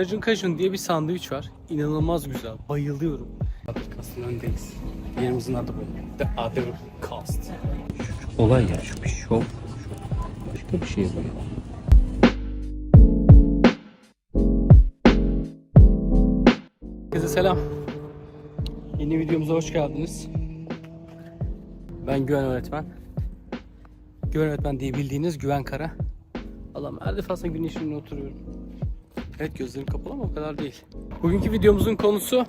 Cajun Cajun diye bir sandviç var. İnanılmaz güzel. Bayılıyorum. Fabrikasının önündeyiz. Yerimizin adı bu. The Other Cost. Olay ya şu bir şov. Başka bir şey bu ya. Herkese selam. Yeni videomuza hoş geldiniz. Ben Güven Öğretmen. Güven Öğretmen diye bildiğiniz Güven Kara. Allah'ım her defasında güneşin oturuyorum. Evet gözlerim kapalı ama o kadar değil. Bugünkü videomuzun konusu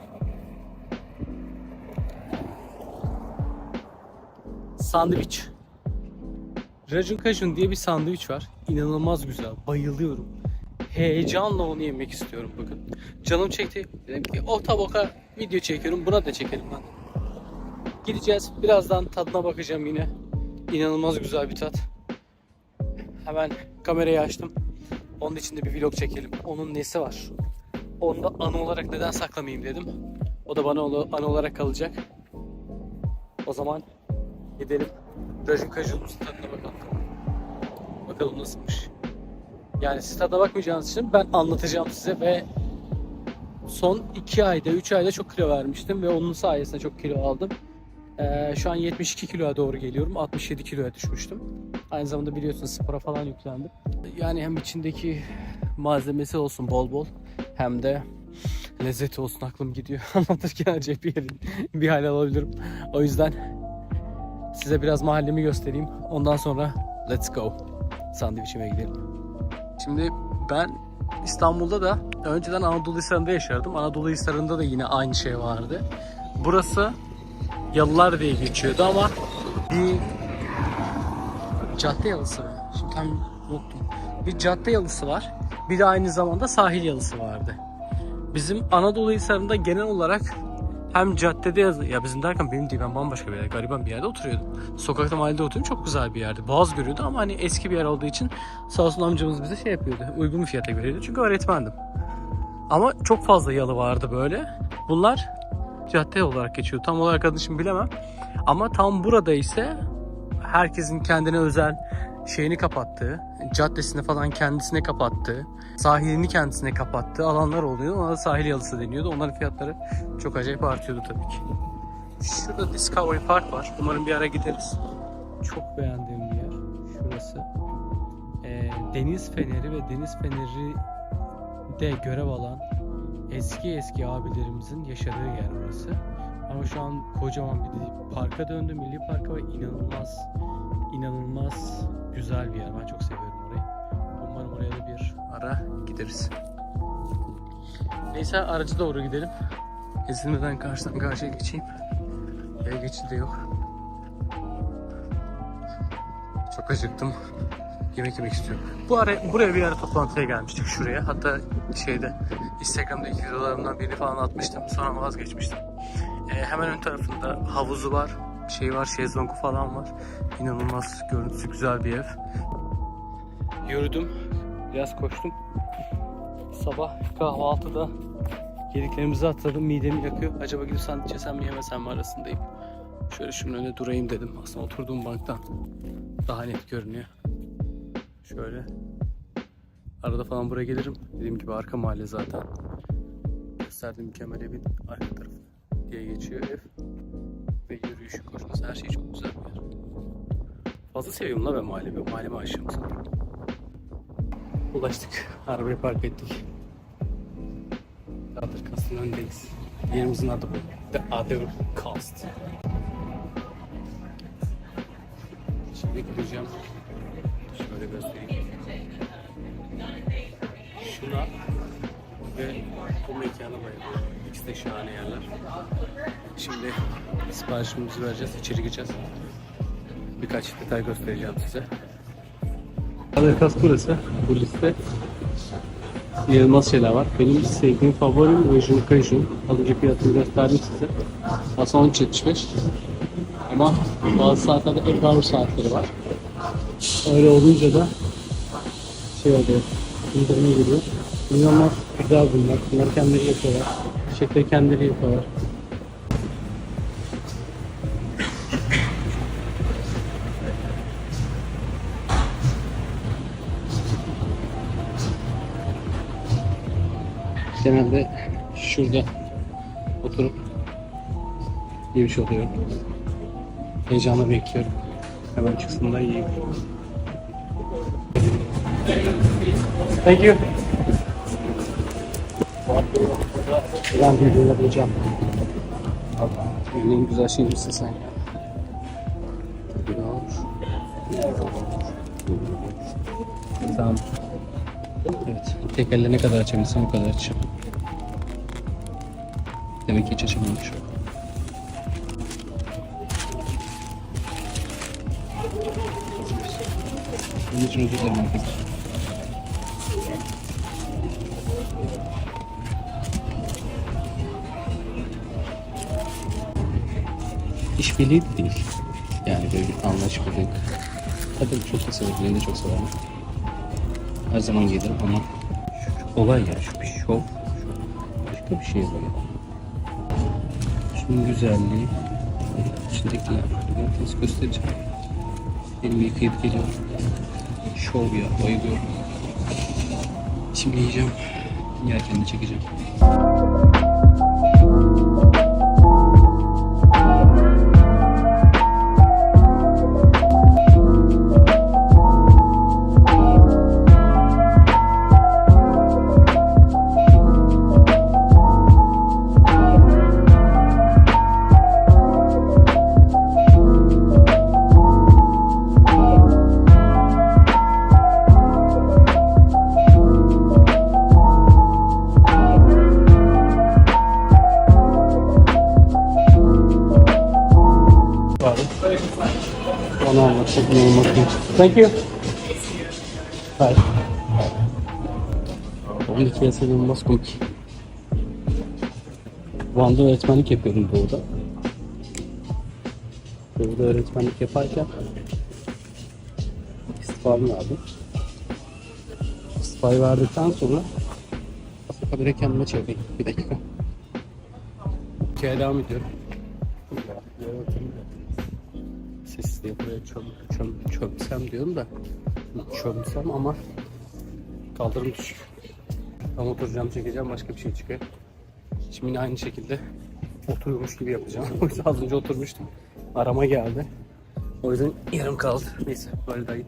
sandviç. Rajun Kajun diye bir sandviç var. İnanılmaz güzel. Bayılıyorum. Heyecanla onu yemek istiyorum bugün. Canım çekti. Dedim ki o taboka video çekiyorum. Buna da çekelim ben. Gideceğiz. Birazdan tadına bakacağım yine. İnanılmaz güzel bir tat. Hemen kamerayı açtım. Onun için de bir vlog çekelim. Onun nesi var? Onu da anı olarak neden saklamayayım dedim. O da bana anı olarak kalacak. O zaman gidelim. Rajun Kajun'umuzun tadına bakalım. Bakalım nasılmış. Yani siz tadına bakmayacağınız için ben anlatacağım size ve son 2 ayda 3 ayda çok kilo vermiştim ve onun sayesinde çok kilo aldım. Ee, şu an 72 kiloya doğru geliyorum. 67 kiloya düşmüştüm. Aynı zamanda biliyorsunuz spora falan yüklendim. Yani hem içindeki malzemesi olsun bol bol hem de lezzeti olsun aklım gidiyor. Anlatırken acayip bir, yerin- bir hal alabilirim. O yüzden size biraz mahallemi göstereyim. Ondan sonra let's go. Sandviçime gidelim. Şimdi ben İstanbul'da da önceden Anadolu Hisarı'nda yaşardım. Anadolu Hisarı'nda da yine aynı şey vardı. Burası Yalılar diye geçiyordu ama bir cadde yalısı mı? Şimdi tam unuttum. Bir cadde yalısı var. Bir de aynı zamanda sahil yalısı vardı. Bizim Anadolu Hisarı'nda genel olarak hem caddede ya bizim derken benim değil ben bambaşka bir yerde gariban bir yerde oturuyordum. Sokakta mahallede oturuyorum çok güzel bir yerdi. Boğaz görüyordu ama hani eski bir yer olduğu için sağ olsun amcamız bize şey yapıyordu. Uygun bir fiyata veriyordu çünkü öğretmendim. Ama çok fazla yalı vardı böyle. Bunlar cadde olarak geçiyor. Tam olarak adını şimdi bilemem. Ama tam burada ise herkesin kendine özel şeyini kapattığı, caddesini falan kendisine kapattığı, sahilini kendisine kapattığı alanlar oluyor. Ona da sahil yalısı deniyordu. Onların fiyatları çok acayip artıyordu tabii ki. Şurada Discovery Park var. Umarım bir ara gideriz. Çok beğendiğim bir yer. Şurası. Ee, deniz feneri ve deniz feneri de görev alan eski eski abilerimizin yaşadığı yer burası. Ama şu an kocaman bir parka döndü, milli parka ve inanılmaz inanılmaz güzel bir yer. Ben çok seviyorum orayı. Umarım oraya da bir ara gideriz. Neyse aracı doğru gidelim. Ezilmeden karşıdan karşıya geçeyim. Yaya geçidi de yok. Çok acıktım. Yemek yemek istiyorum. Bu ara buraya bir ara toplantıya gelmiştik şuraya. Hatta şeyde Instagram'da videolarımdan birini falan atmıştım. Sonra vazgeçmiştim. Ee, hemen ön tarafında havuzu var. Şey var, şezlongu falan var. İnanılmaz görüntüsü güzel bir ev. Yürüdüm. Biraz koştum. Sabah kahvaltıda yediklerimizi hatırladım. Midemi yakıyor. Acaba gidip sandviç yesem mi yemesem mi arasındayım. Şöyle şunun önüne durayım dedim. Aslında oturduğum banktan daha net görünüyor. Şöyle. Arada falan buraya gelirim. Dediğim gibi arka mahalle zaten. Gösterdiğim mükemmel evin arka tarafı diye geçiyor ev. Ve yürüyüşü, koşması her şey çok güzel bir yer. Fazla seviyorum la ben mahallemi. Mahalleme aşığım sanırım. Ulaştık. Arabayı park ettik. Other Cast'ın önündeyiz. Yerimizin adı bu. The Other Cast. Şimdi gideceğim. Şöyle göstereyim. Şuna ve bu mekana bayılıyorum. İkisi de şahane yerler. Şimdi siparişimizi vereceğiz, içeri gireceğiz. Birkaç detay göstereceğim size. Amerikas burası. Bu liste inanılmaz şeyler var. Benim sevdiğim favorim Rajun Kajun. Az önce fiyatını gösterdim size. Aslında 13.75. Ama bazı saatlerde ek hour saatleri var. Öyle olunca da şey oluyor. İndirime giriyor. İnanılmaz güzel bunlar. Bunları kendileri yapıyorlar. Şekeri kendileri yapıyorlar. Genelde şurada oturup yemiş oluyorum. Heyecanla bekliyorum. Hemen çıksın da yiyeyim. Thank you. Ben bir bulacağım. En güzel şey misin sen ya? Tamam. Evet. Tek elle ne kadar açabilsem o kadar açacağım. Demek ki hiç açamamış. Bunun için özür dilerim arkadaşlar. İşbirliği de değil. Yani böyle bir anlaşmadık. Tabii çok da severim, de çok severim. Her zaman gelirim ama şu olay ya, şu bir şov. Başka bir şey böyle. Şunun güzelliği, içindekiler, nasıl göstereceğim. Elimi yıkayıp geliyorum. Şov ya, bayılıyorum. Şimdi yiyeceğim, yerken de çekeceğim. Thank you. Bye. Onun hikayesi inanılmaz komik. Van'da öğretmenlik yapıyordum doğuda. Doğuda öğretmenlik yaparken istifamı verdim. İstifayı verdikten sonra aslında habire kendime çevireyim. Bir dakika. Hikaye devam ediyorum. Sesli buraya çöm, çöm, çömsem diyorum da çömsem ama kaldırım düşük. Tam oturacağım çekeceğim başka bir şey çıkıyor. Şimdi aynı şekilde oturuyormuş gibi yapacağım. O yüzden az önce oturmuştum. Arama geldi. O yüzden yarım kaldı. Neyse böyle dayıp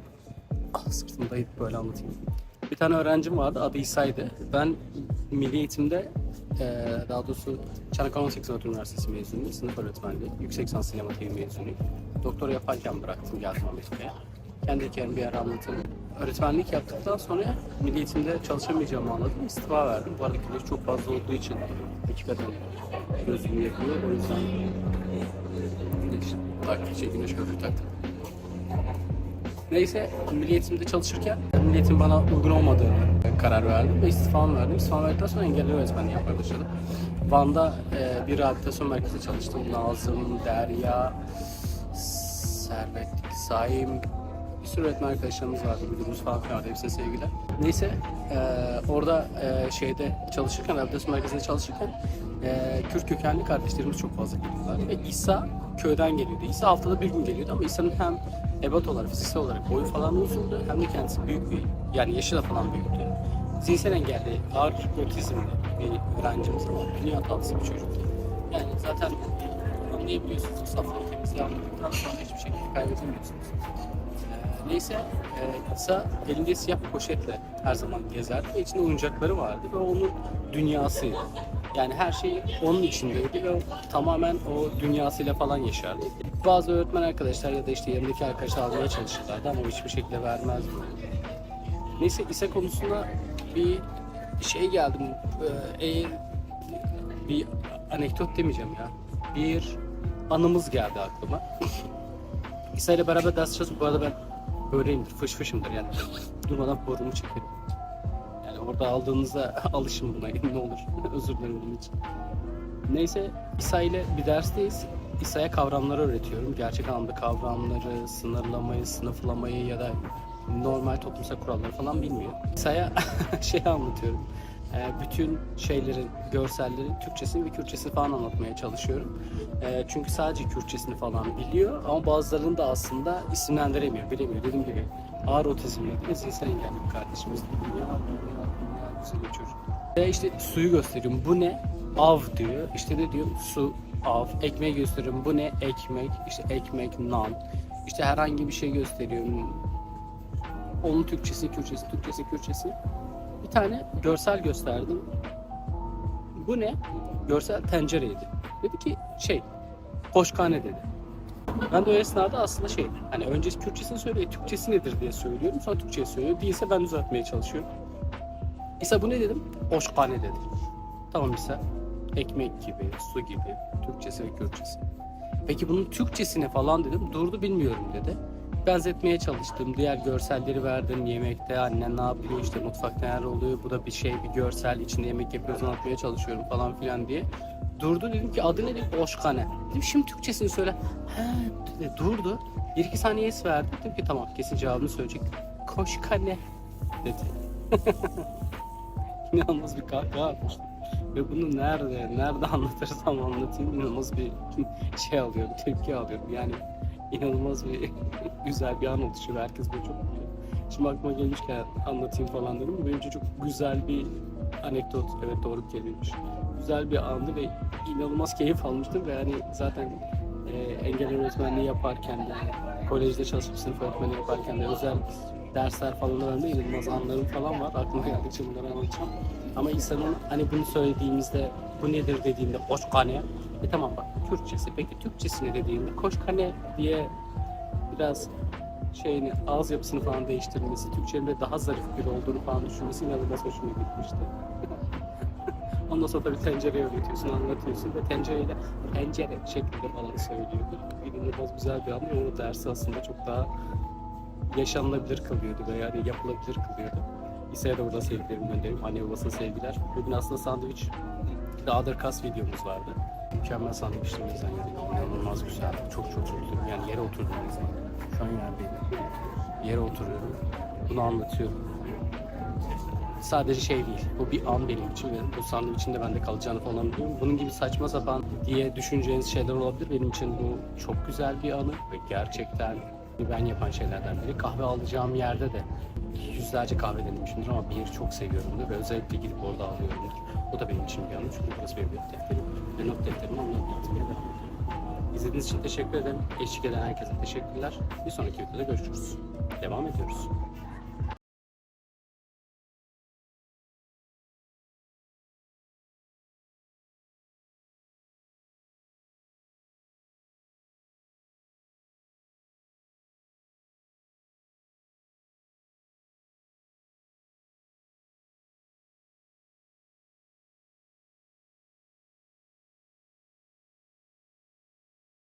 ah, sırtımı dayıp böyle anlatayım. Bir tane öğrencim vardı adı İsa'ydı. Ben milli eğitimde eee daha doğrusu Çanakkale 18 Anadolu Üniversitesi mezunuyum. Sınıf öğretmenliği. Yüksek lisans sinema TV mezunuyum. Doktora yaparken bıraktım geldim Amerika'ya. Kendi hikayemi bir ara anlatayım. Öğretmenlik yaptıktan sonra milli eğitimde çalışamayacağımı anladım. İstifa verdim. Bu arada çok fazla olduğu için hakikaten gözümü yakıyor. O yüzden güneş şey, güneş gözlüğü taktım. Neyse milli eğitimde çalışırken milli eğitim bana uygun olmadığını karar verdim ve istifamı verdim. İstifamı verdikten sonra engelli öğretmenliği yapmaya başladım. Van'da e, bir rehabilitasyon merkezinde çalıştım. Nazım, Derya, Servet, Saim, bir sürü öğretmen arkadaşlarımız vardı, müdürümüz falan filan vardı. Hepsine sevgiler. Neyse e, orada e, şeyde çalışırken, rehabilitasyon merkezinde çalışırken e, Kürt kökenli kardeşlerimiz çok fazla geliyorlar. Ve İsa köyden geliyordu. İsa haftada bir gün geliyordu ama İsa'nın hem ebat olarak, fiziksel olarak boyu falan uzundu hem de kendisi büyük bir, yani yaşı da falan büyüktü. Zihinsel engelli, ağır otizmli bir öğrencimiz ama dünya tatlısı bir çocuktu. Yani zaten anlayabiliyorsunuz. Safları temizliği anladıktan sonra hiçbir şekilde kaybedemiyorsunuz. Ee, neyse, e, İsa elinde siyah bir poşetle her zaman gezerdi ve içinde oyuncakları vardı ve onun dünyasıydı. Yani her şey onun içindeydi ve tamamen o dünyasıyla falan yaşardı. Bazı öğretmen arkadaşlar ya da işte yanındaki arkadaşlar almaya çalışırlardı ama hiçbir şekilde vermezdi. Neyse İsa konusunda bir şey geldim. Ee, e, bir anekdot demeyeceğim ya. Bir anımız geldi aklıma. İsa ile beraber ders çalıştık. Bu arada ben öyleyimdir, fış fışımdır yani. Durmadan borumu çekerim. Orada aldığınızda alışın buna ne olur. Özür dilerim bunun için. Neyse İsa ile bir dersteyiz. İsa'ya kavramları öğretiyorum. Gerçek anlamda kavramları, sınırlamayı, sınıflamayı ya da normal toplumsal kuralları falan bilmiyor. İsa'ya şey anlatıyorum. Ee, bütün şeylerin, görsellerin Türkçesini ve Kürtçesini falan anlatmaya çalışıyorum. Ee, çünkü sadece Kürtçesini falan biliyor ama bazılarını da aslında isimlendiremiyor, bilemiyor. Dediğim gibi ağır otizmli ve zihinsel engelli bir kardeşimiz. Dünya, bir çocuk. Ve işte suyu gösteriyorum. Bu ne? Av diyor. İşte ne diyorum? Su, av. Ekmeği gösteriyorum. Bu ne? Ekmek. İşte ekmek, nan. İşte herhangi bir şey gösteriyorum. Onun Türkçesi, Kürtçesi, Türkçesi, Kürtçesi. Bir tane görsel gösterdim. Bu ne? Görsel tencereydi. Dedi ki şey, koşkane dedi. Ben de o esnada aslında şey, hani önce Kürtçesini söylüyor, Türkçesi nedir diye söylüyorum. Sonra Türkçe'ye söylüyor. Değilse ben düzeltmeye çalışıyorum. İsa bu ne dedim? Oşkane dedi. Tamam İsa. Ekmek gibi, su gibi. Türkçesi ve Kürtçesi. Peki bunun Türkçesine falan dedim. Durdu bilmiyorum dedi. Benzetmeye çalıştım. Diğer görselleri verdim. Yemekte annen ne yapıyor, işte mutfakta neler oluyor. Bu da bir şey, bir görsel. içinde yemek yapıyoruz, anlatmaya çalışıyorum falan filan diye. Durdu dedim ki adı ne dedim? Oşkane. Dedim şimdi Türkçesini söyle. He dedi. Durdu. Bir iki saniye es verdi. Dedim ki tamam kesin cevabını söyleyecek. Koşkane dedi. inanılmaz bir kahkaha atmıştım. Ve bunu nerede, nerede anlatırsam anlatayım inanılmaz bir şey alıyorum, tepki alıyorum. Yani inanılmaz bir güzel bir an oluşuyor. Herkes böyle çok. Şimdi aklıma gelmişken anlatayım falan dedim. Benim çok güzel bir anekdot. Evet doğru bir kelimeymiş. Güzel bir andı ve inanılmaz keyif almıştım ve hani zaten e, engel öğretmenliği yaparken de kolejde çalışıp sınıf öğretmeni yaparken de özel dersler falan öğrendim. inanılmaz anlarım falan var. Aklıma geldikçe bunları anlatacağım. Ama insanın hani bunu söylediğimizde bu nedir dediğinde koşkane. E tamam bak Kürtçesi. Peki Türkçesini dediğinde koşkane diye biraz şeyini ağız yapısını falan değiştirmesi, Türkçenin de daha zarif bir olduğunu falan düşünmesi inanılmaz hoşuma gitmişti. Ondan sonra tabii tencereye öğretiyorsun, anlatıyorsun ve tencereyle pencere şeklinde falan söylüyor. İnanılmaz güzel bir an ve o dersi aslında çok daha yaşanılabilir kılıyordu ve yani yapılabilir kılıyordu. İsa'ya da burada sevgilerimi göndereyim. Anne babasına sevgiler. Bugün aslında sandviç Other Cast videomuz vardı. Mükemmel sandviçlerimizden yedik. İnanılmaz güzel. Çok çok güzel. Yani yere oturdum resmen. Şu an yerdeyim. Yere oturuyorum. Bunu anlatıyorum. Sadece şey değil. Bu bir an benim için ve bu sandviçin de bende kalacağını falan biliyorum. Bunun gibi saçma sapan diye düşüneceğiniz şeyler olabilir. Benim için bu çok güzel bir anı ve gerçekten ben yapan şeylerden biri. Kahve alacağım yerde de yüzlerce kahve denemişimdir ama bir çok seviyorumdur ve özellikle gidip orada alıyorumdur. O da benim için bir anı çünkü burası benim not defterim ve not defterimi onunla birlikte devam ediyorum. İzlediğiniz için teşekkür ederim. Eşlik eden herkese teşekkürler. Bir sonraki videoda görüşürüz. Devam ediyoruz.